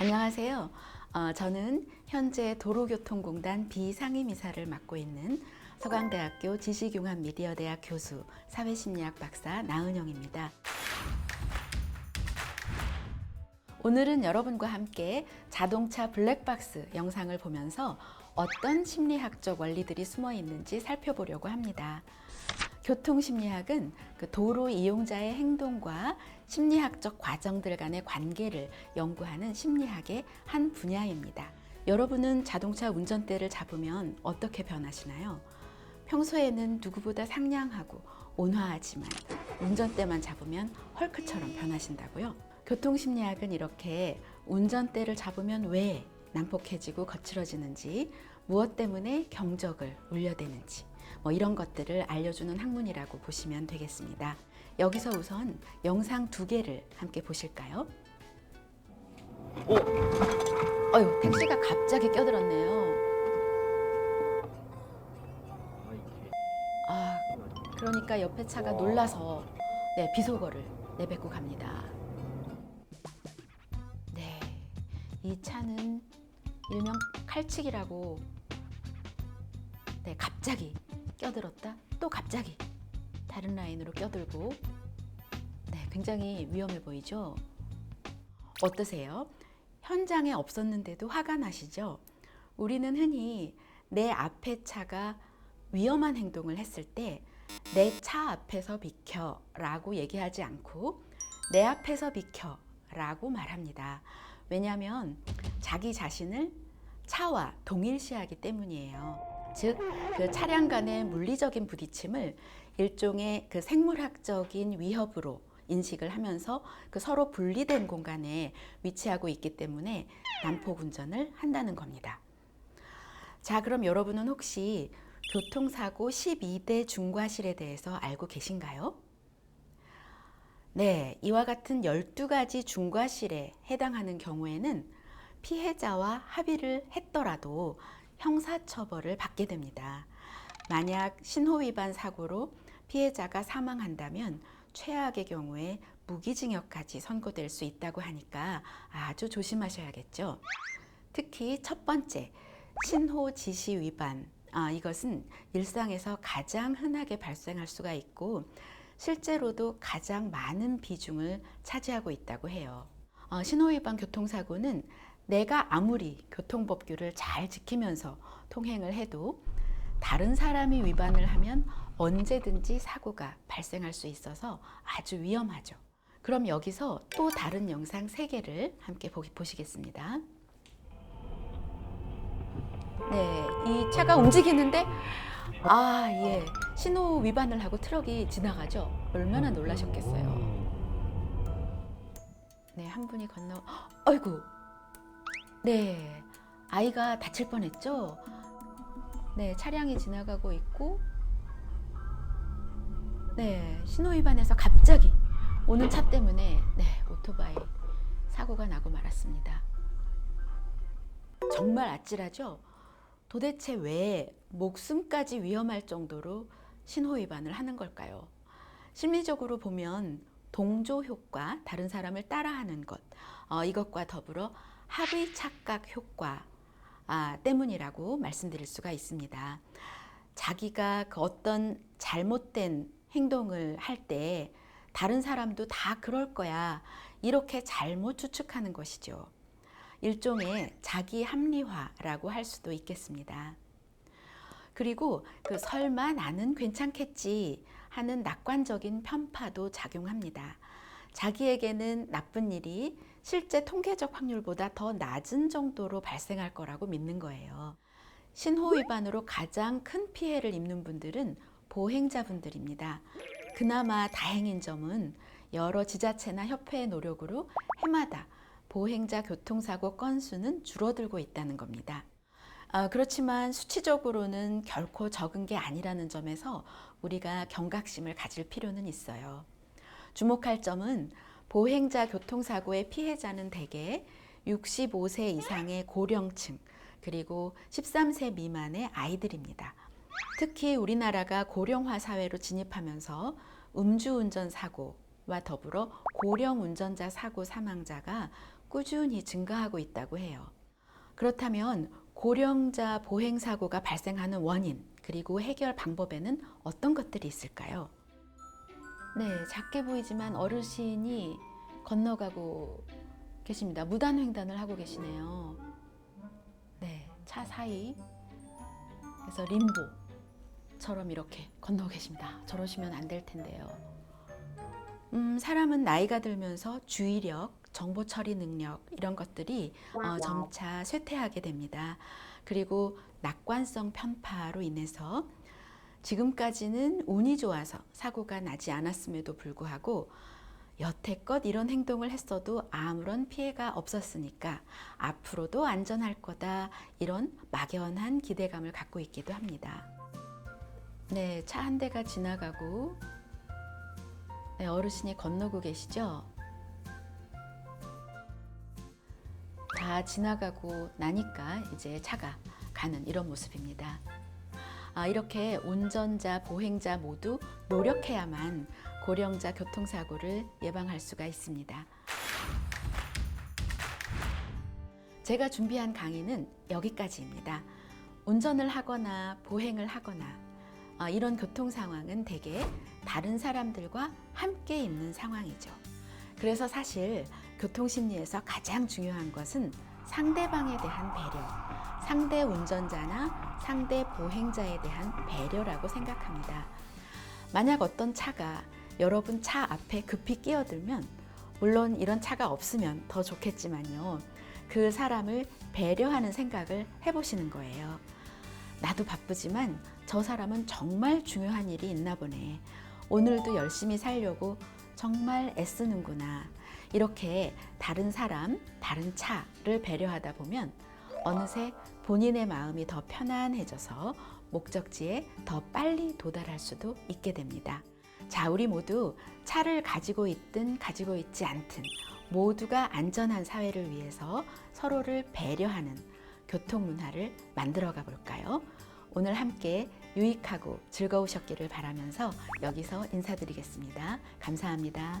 안녕하세요. 어, 저는 현재 도로교통공단 비상임이사를 맡고 있는 서강대학교 지식융합미디어대학 교수 사회심리학 박사 나은영입니다. 오늘은 여러분과 함께 자동차 블랙박스 영상을 보면서 어떤 심리학적 원리들이 숨어 있는지 살펴보려고 합니다. 교통심리학은 그 도로 이용자의 행동과 심리학적 과정들 간의 관계를 연구하는 심리학의 한 분야입니다. 여러분은 자동차 운전대를 잡으면 어떻게 변하시나요? 평소에는 누구보다 상냥하고 온화하지만 운전대만 잡으면 헐크처럼 변하신다고요? 교통심리학은 이렇게 운전대를 잡으면 왜 난폭해지고 거칠어지는지, 무엇 때문에 경적을 울려대는지, 뭐 이런 것들을 알려주는 학문이라고 보시면 되겠습니다. 여기서 우선 영상 두 개를 함께 보실까요? 오, 어휴, 택시가 갑자기 껴들었네요. 아, 그러니까 옆에 차가 놀라서 네, 비속어를 내뱉고 갑니다. 네, 이 차는 일명 칼치기라고 네, 갑자기 껴들었다 또 갑자기 다른 라인으로 껴들고 네, 굉장히 위험해 보이죠? 어떠세요? 현장에 없었는데도 화가 나시죠? 우리는 흔히 내 앞에 차가 위험한 행동을 했을 때 내 차 앞에서 비켜 라고 얘기하지 않고 내 앞에서 비켜 라고 말합니다. 왜냐하면 자기 자신을 차와 동일시하기 때문이에요. 즉, 그 차량 간의 물리적인 부딪힘을 일종의 그 생물학적인 위협으로 인식을 하면서 그 서로 분리된 공간에 위치하고 있기 때문에 난폭 운전을 한다는 겁니다. 자, 그럼 여러분은 혹시 교통사고 12대 중과실에 대해서 알고 계신가요? 네, 이와 같은 12가지 중과실에 해당하는 경우에는 피해자와 합의를 했더라도 형사처벌을 받게 됩니다. 만약 신호 위반 사고로 피해자가 사망한다면 최악의 경우에 무기징역까지 선고될 수 있다고 하니까 아주 조심하셔야겠죠. 특히 첫 번째, 신호 지시 위반. 아, 이것은 일상에서 가장 흔하게 발생할 수가 있고 실제로도 가장 많은 비중을 차지하고 있다고 해요. 어, 신호 위반 교통사고는 내가 아무리 교통법규를 잘 지키면서 통행을 해도 다른 사람이 위반을 하면 언제든지 사고가 발생할 수 있어서 아주 위험하죠. 그럼 여기서 또 다른 영상 세개를 함께 보기, 보시겠습니다. 네, 이 차가 움직이는데 아, 예. 신호 위반을 하고 트럭이 지나가죠. 얼마나 놀라셨겠어요. 네, 한 분이 건너 아이고. 네. 아이가 다칠 뻔했죠. 네, 차량이 지나가고 있고 네, 신호 위반해서 갑자기 오는 차 때문에 네, 오토바이 사고가 나고 말았습니다. 정말 아찔하죠? 도대체 왜 목숨까지 위험할 정도로 신호 위반을 하는 걸까요? 심리적으로 보면 동조 효과, 다른 사람을 따라하는 것, 어, 이것과 더불어 합의 착각 효과 아, 때문이라고 말씀드릴 수가 있습니다. 자기가 그 어떤 잘못된 행동을 할 때 다른 사람도 다 그럴 거야. 이렇게 잘못 추측하는 것이죠. 일종의 자기 합리화라고 할 수도 있겠습니다. 그리고 그 설마 나는 괜찮겠지 하는 낙관적인 편파도 작용합니다. 자기에게는 나쁜 일이 실제 통계적 확률보다 더 낮은 정도로 발생할 거라고 믿는 거예요. 신호 위반으로 가장 큰 피해를 입는 분들은 보행자분들입니다. 그나마 다행인 점은 여러 지자체나 협회의 노력으로 해마다 보행자 교통사고 건수는 줄어들고 있다는 겁니다. 아, 그렇지만 수치적으로는 결코 적은 게 아니라는 점에서 우리가 경각심을 가질 필요는 있어요. 주목할 점은 보행자 교통사고의 피해자는 대개 65세 이상의 고령층, 그리고 13세 미만의 아이들입니다. 특히 우리나라가 고령화 사회로 진입하면서 음주운전 사고와 더불어 고령 운전자 사고 사망자가 꾸준히 증가하고 있다고 해요. 그렇다면 고령자 보행 사고가 발생하는 원인 그리고 해결 방법에는 어떤 것들이 있을까요? 네, 작게 보이지만 어르신이 건너가고 계십니다. 무단 횡단을 하고 계시네요. 네, 차 사이 그래서 림보처럼 이렇게 건너고 계십니다. 저러시면 안 될 텐데요. 음, 사람은 나이가 들면서 주의력, 정보 처리 능력 이런 것들이 어, 점차 쇠퇴하게 됩니다. 그리고 낙관성 편파로 인해서 지금까지는 운이 좋아서 사고가 나지 않았음에도 불구하고 여태껏 이런 행동을 했어도 아무런 피해가 없었으니까 앞으로도 안전할 거다 이런 막연한 기대감을 갖고 있기도 합니다. 네, 차 한 대가 지나가고 네, 어르신이 건너고 계시죠? 다 지나가고 나니까 이제 차가 가는 이런 모습입니다. 아, 이렇게 운전자, 보행자 모두 노력해야만 고령자 교통사고를 예방할 수가 있습니다. 제가 준비한 강의는 여기까지입니다. 운전을 하거나 보행을 하거나 아, 이런 교통 상황은 대개 다른 사람들과 함께 있는 상황이죠. 그래서 사실 교통 심리에서 가장 중요한 것은 상대방에 대한 배려, 상대 운전자나 상대 보행자에 대한 배려라고 생각합니다. 만약 어떤 차가 여러분 차 앞에 급히 끼어들면 물론 이런 차가 없으면 더 좋겠지만요. 그 사람을 배려하는 생각을 해보시는 거예요. 나도 바쁘지만 저 사람은 정말 중요한 일이 있나 보네. 오늘도 열심히 살려고 정말 애쓰는구나. 이렇게 다른 사람, 다른 차를 배려하다 보면 어느새 본인의 마음이 더 편안해져서 목적지에 더 빨리 도달할 수도 있게 됩니다. 자, 우리 모두 차를 가지고 있든 가지고 있지 않든 모두가 안전한 사회를 위해서 서로를 배려하는 교통 문화를 만들어 가 볼까요? 오늘 함께 유익하고 즐거우셨기를 바라면서 여기서 인사드리겠습니다. 감사합니다.